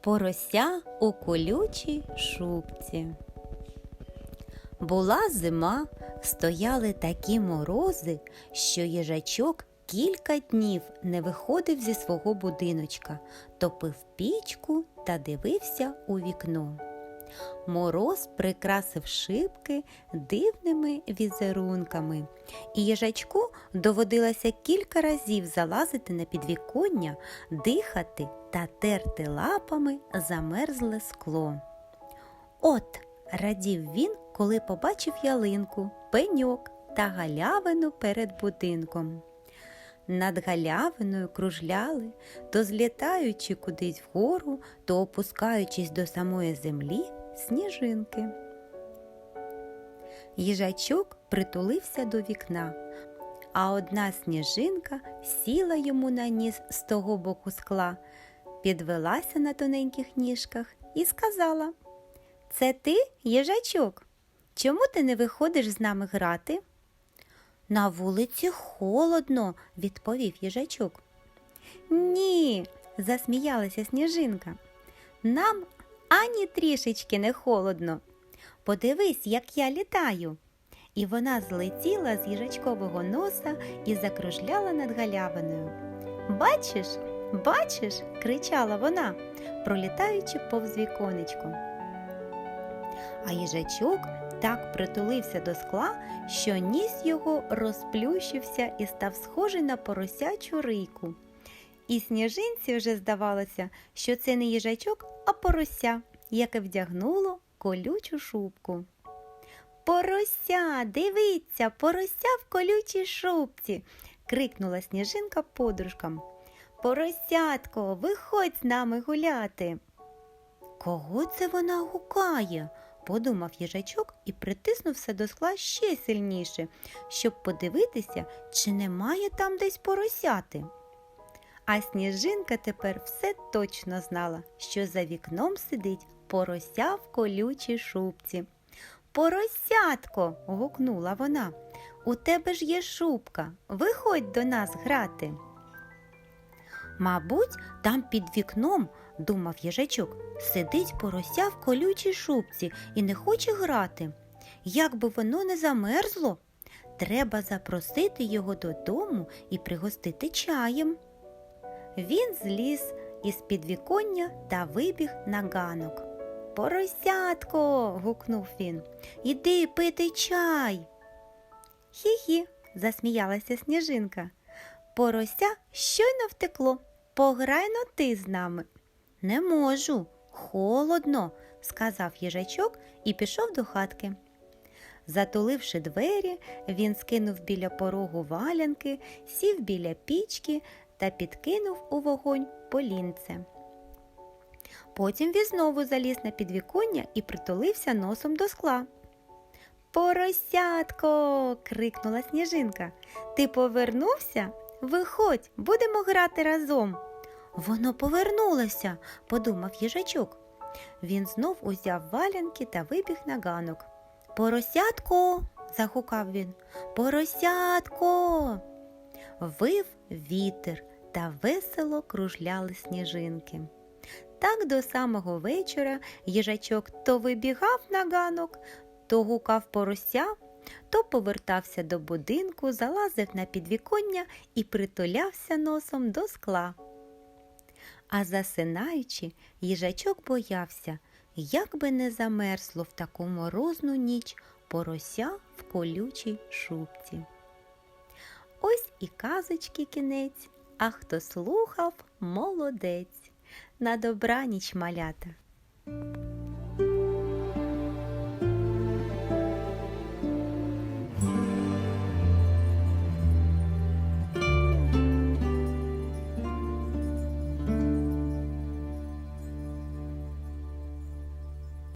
Порося у колючій шубці. Була зима, стояли такі морози, що їжачок кілька днів не виходив зі свого будиночка, топив пічку та дивився у вікно. Мороз прикрасив шибки дивними візерунками, і їжачку доводилося кілька разів залазити на підвіконня, дихати та терти лапами замерзле скло. От, радів він, коли побачив ялинку, пеньок та галявину перед будинком. Над галявиною кружляли, то злітаючи кудись вгору, то опускаючись до самої землі сніжинки. Їжачок притулився до вікна, а одна сніжинка сіла йому на ніс з того боку скла, підвелася на тоненьких ніжках і сказала Це ти, їжачок? Чому ти не виходиш з нами грати? На вулиці холодно, відповів їжачок. Ні, засміялася сніжинка. Нам ані трішечки не холодно. Подивись, як я літаю. І вона злетіла з їжачкового носа і закружляла над галявиною. Бачиш, бачиш, кричала вона, пролітаючи повз віконечко. А їжачок так притулився до скла, що ніс його розплющився і став схожий на поросячу рийку. І сніжинці вже здавалося, що це не їжачок, а порося, яке вдягнуло колючу шубку. Порося, дивіться, порося в колючій шубці. крикнула сніжинка подружкам. Поросятко, виходь з нами гуляти. Кого це вона гукає? Подумав їжачок і притиснувся до скла ще сильніше, щоб подивитися, чи немає там десь поросяти. А сніжинка тепер все точно знала, що за вікном сидить порося в колючій шубці. Поросятко. гукнула вона. У тебе ж є шубка. Виходь до нас грати. Мабуть, там під вікном, думав їжачок, сидить порося в колючій шубці і не хоче грати. Як би воно не замерзло, треба запросити його додому і пригостити чаєм. Він зліз із підвіконня та вибіг на ганок. Поросятко. гукнув він. Іди пити чай. Хі-хі, засміялася сніжинка. Порося щойно втекло. Пограй но ти з нами. Не можу, холодно, сказав їжачок і пішов до хатки. Затуливши двері, він скинув біля порогу валянки, сів біля пічки та підкинув у вогонь полінце. Потім він знову заліз на підвіконня і притулився носом до скла. Поросятко. крикнула сніжинка. Ти повернувся? Виходь, будемо грати разом. Воно повернулося, подумав їжачок. Він знов узяв валянки та вибіг на ганок. Поросятко. загукав він. Поросятко. Вив вітер та весело кружляли сніжинки. Так до самого вечора їжачок то вибігав на ганок, то гукав порося, то повертався до будинку, залазив на підвіконня і притулявся носом до скла. А засинаючи, їжачок боявся, як би не замерзло в таку морозну ніч порося в колючій шубці. Ось і казочки кінець, а хто слухав, молодець. На добраніч малята.